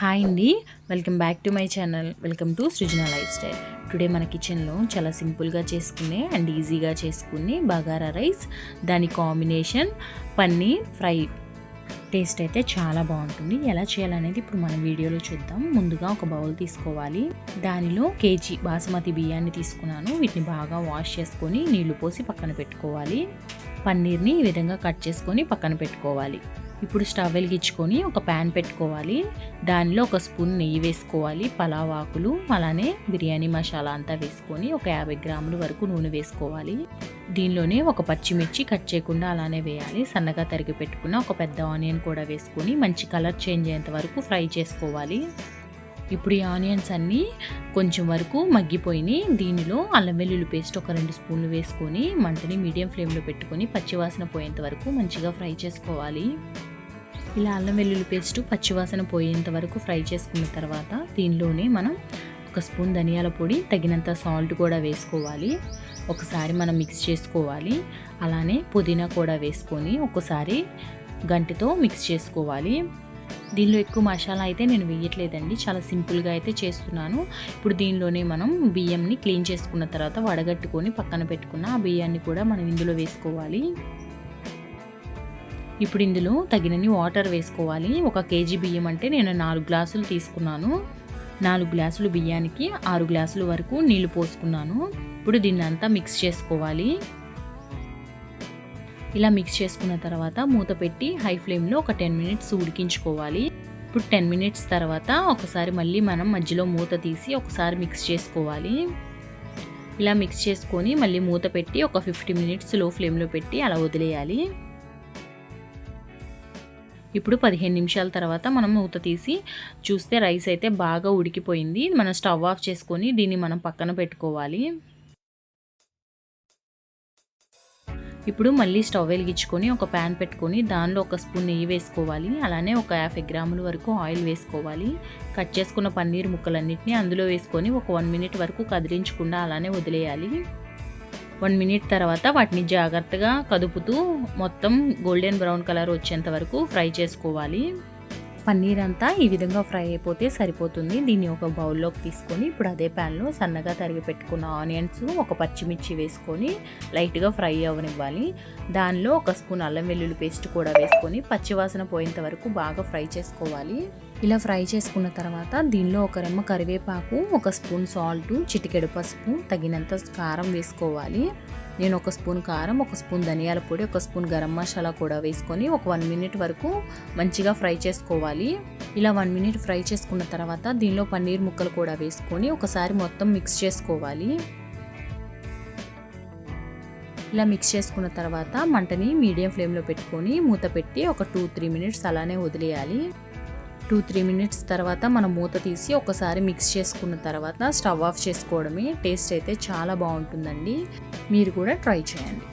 Hi అండి. Welcome back to my channel. Welcome to Srujana lifestyle. Today మన కిచెన్లో చాలా సింపుల్గా చేసుకునే అండ్ ఈజీగా చేసుకునే బగారా రైస్. దాని కాంబినేషన్ పన్నీర్ ఫ్రై. టేస్ట్ అయితే చాలా బాగుంటుంది. ఎలా చేయాలనేది ఇప్పుడు మన వీడియోలో చూద్దాం. ముందుగా ఒక బౌల్ తీసుకోవాలి. దానిలో కేజీ బాసుమతి బియ్యాన్ని తీసుకున్నాను. వీటిని బాగా వాష్ చేసుకొని నీళ్ళు పోసి పక్కన పెట్టుకోవాలి. పన్నీర్ని ఈ విధంగా కట్ చేసుకొని పక్కన పెట్టుకోవాలి. ఇప్పుడు స్టవ్ వెలిగించుకొని ఒక ప్యాన్ పెట్టుకోవాలి. దానిలో ఒక స్పూన్ నెయ్యి వేసుకోవాలి. పలావ్ ఆకులు అలానే బిర్యానీ మసాలా అంతా వేసుకొని ఒక యాభై గ్రాముల వరకు నూనె వేసుకోవాలి. దీనిలోనే ఒక పచ్చిమిర్చి కట్ చేయకుండా అలానే వేయాలి. సన్నగా తరిగి పెట్టుకున్న ఒక పెద్ద ఆనియన్ కూడా వేసుకొని మంచి కలర్ చేంజ్ అయ్యేంత వరకు ఫ్రై చేసుకోవాలి. ఇప్పుడు ఈ ఆనియన్స్ అన్నీ కొంచెం వరకు మగ్గిపోయినాయి. దీనిలో అల్లం వెల్లుల్లి పేస్ట్ ఒక రెండు స్పూన్లు వేసుకొని మంటని మీడియం ఫ్లేమ్లో పెట్టుకొని పచ్చివాసన పోయేంత వరకు మంచిగా ఫ్రై చేసుకోవాలి. ఇలా అల్లం వెల్లుల్లి పేస్ట్ పచ్చివాసన పోయేంత వరకు ఫ్రై చేసుకున్న తర్వాత దీనిలోనే మనం ఒక స్పూన్ ధనియాల పొడి తగినంత సాల్ట్ కూడా వేసుకోవాలి. ఒకసారి మనం మిక్స్ చేసుకోవాలి. అలానే పుదీనా కూడా వేసుకొని ఒకసారి గంటితో మిక్స్ చేసుకోవాలి. దీనిలో ఎక్కువ మసాలా అయితే నేను వేయట్లేదండి. చాలా సింపుల్గా అయితే చేస్తున్నాను. ఇప్పుడు దీనిలోనే మనం బియ్యంని క్లీన్ చేసుకున్న తర్వాత వడగట్టుకొని పక్కన పెట్టుకున్న ఆ బియ్యాన్ని కూడా మనం ఇందులో వేసుకోవాలి. ఇప్పుడు ఇందులో తగినన్ని వాటర్ వేసుకోవాలి. ఒక కేజీ బియ్యం అంటే నేను నాలుగు గ్లాసులు తీసుకున్నాను. నాలుగు గ్లాసులు బియ్యానికి ఆరు గ్లాసుల వరకు నీళ్ళు పోసుకున్నాను. ఇప్పుడు దీన్ని అంతా మిక్స్ చేసుకోవాలి. ఇలా మిక్స్ చేసుకున్న తర్వాత మూత పెట్టి హై ఫ్లేమ్లో ఒక టెన్ మినిట్స్ ఉడికించుకోవాలి. ఇప్పుడు టెన్ మినిట్స్ తర్వాత ఒకసారి మళ్ళీ మనం మధ్యలో మూత తీసి ఒకసారి మిక్స్ చేసుకోవాలి. ఇలా మిక్స్ చేసుకొని మళ్ళీ మూత పెట్టి ఒక ఫిఫ్టీ మినిట్స్లో ఫ్లేమ్లో పెట్టి అలా వదిలేయాలి. ఇప్పుడు పదిహేను నిమిషాల తర్వాత మనం మూత తీసి చూస్తే రైస్ అయితే బాగా ఉడికిపోయింది. మనం స్టవ్ ఆఫ్ చేసుకొని దీన్ని మనం పక్కన పెట్టుకోవాలి. ఇప్పుడు మళ్ళీ స్టవ్ వెలిగించుకొని ఒక ప్యాన్ పెట్టుకొని దానిలో ఒక స్పూన్ నెయ్యి వేసుకోవాలి. అలానే ఒక యాభై గ్రాముల వరకు ఆయిల్ వేసుకోవాలి. కట్ చేసుకున్న పన్నీర్ ముక్కలన్నింటినీ అందులో వేసుకొని ఒక వన్ మినిట్ వరకు కదిలించకుండా అలానే వదిలేయాలి. వన్ మినిట్ తర్వాత వాటిని జాగ్రత్తగా కదుపుతూ మొత్తం గోల్డెన్ బ్రౌన్ కలర్ వచ్చేంత వరకు ఫ్రై చేసుకోవాలి. పన్నీర్ అంతా ఈ విధంగా ఫ్రై అయిపోతే సరిపోతుంది. దీన్ని ఒక బౌల్లోకి తీసుకొని ఇప్పుడు అదే ప్యాన్లో సన్నగా తరిగి పెట్టుకున్న ఆనియన్స్ ఒక పచ్చిమిర్చి వేసుకొని లైట్గా ఫ్రై అవ్వనివ్వాలి. దానిలో ఒక స్పూన్ అల్లం వెల్లుల్లి పేస్ట్ కూడా వేసుకొని పచ్చివాసన పోయేంత వరకు బాగా ఫ్రై చేసుకోవాలి. ఇలా ఫ్రై చేసుకున్న తర్వాత దీనిలో ఒక రెమ్మ కరివేపాకు ఒక స్పూన్ సాల్ట్ చిటికెడు పసుపు తగినంత కారం వేసుకోవాలి. నేను ఒక స్పూన్ కారం ఒక స్పూన్ ధనియాల పొడి ఒక స్పూన్ గరం మసాలా కూడా వేసుకొని ఒక వన్ మినిట్ వరకు మంచిగా ఫ్రై చేసుకోవాలి. ఇలా వన్ మినిట్ ఫ్రై చేసుకున్న తర్వాత దీనిలో పన్నీర్ ముక్కలు కూడా వేసుకొని ఒకసారి మొత్తం మిక్స్ చేసుకోవాలి. ఇలా మిక్స్ చేసుకున్న తర్వాత మంటని మీడియం ఫ్లేమ్లో పెట్టుకొని మూత పెట్టి ఒక టూ త్రీ మినిట్స్ అలానే వదిలేయాలి. టూ త్రీ మినిట్స్ తర్వాత మనం మూత తీసి ఒకసారి మిక్స్ చేసుకున్న తర్వాత స్టవ్ ఆఫ్ చేసుకోవడమే. టేస్ట్ అయితే చాలా బాగుంటుందండి. మీరు కూడా ట్రై చేయండి.